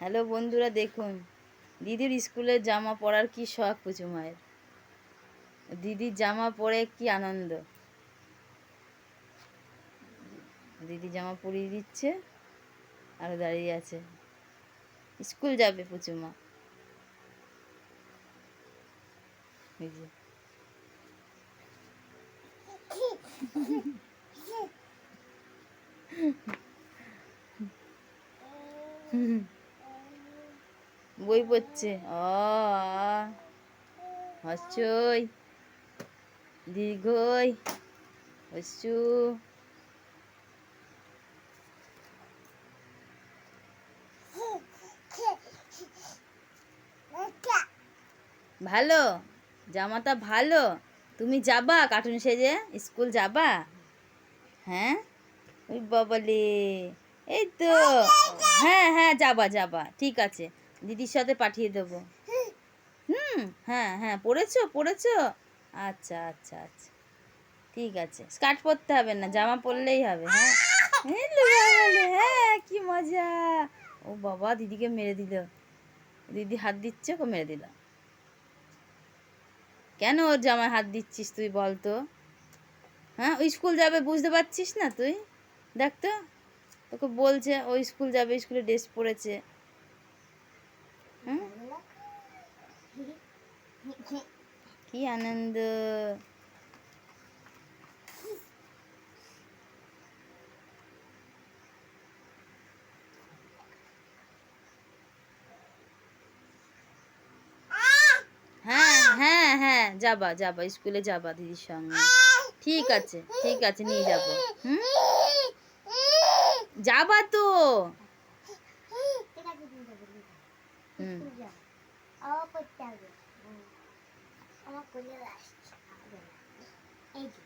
Hello বন্ধুরা, দেখুন। দিদির স্কুলের জামা পরার কি শখ পুচু মায়ের? দিদির জামা পরে কি আনন্দ? দিদি জামা পরিয়ে দিচ্ছে, আর দাঁড়িয়ে আছে। স্কুল যাবে পুচুমা যে। বই পড়ছে। অ দীর্ঘই ভালো? জামাটা ভালো? তুমি যাবা কার্টুন সেজে? স্কুল যাবা? হ্যাঁ? ওই বাবালে। এই তো। হ্যাঁ হ্যাঁ যাবা যাবা। ঠিক আছে। দিদির সাথে পাঠিয়ে দেবো। হুম হ্যাঁ হ্যাঁ পড়েছো পড়েছো আচ্ছা আচ্ছা আচ্ছা। ঠিক আছে। স্কার্ট পরতে হবে না, জামা পরলেই হবে হ্যাঁ। এই হ্যাঁ কি মজা। ও বাবা, দিদিকে মেরে দিল। দিদি হাত দিচ্ছে, ওকে মেরে দিল। কেন ওর জামায় হাত দিচ্ছিস তুই, বল তো। হ্যাঁ ওই স্কুল যাবে, বুঝতে পারছিস না তুই? দেখ তো তোকে বলছে, ওই স্কুল যাবে, স্কুলে ড্রেস পরেছে। কি আনন্দ? হ্যাঁ হ্যাঁ হ্যাঁ যাবা যাবা, স্কুলে যাবা দিদির সঙ্গে। ঠিক আছে ঠিক আছে, নিয়ে যাব। হুম? যাবা তো হুম আমার করে আসছে এই যে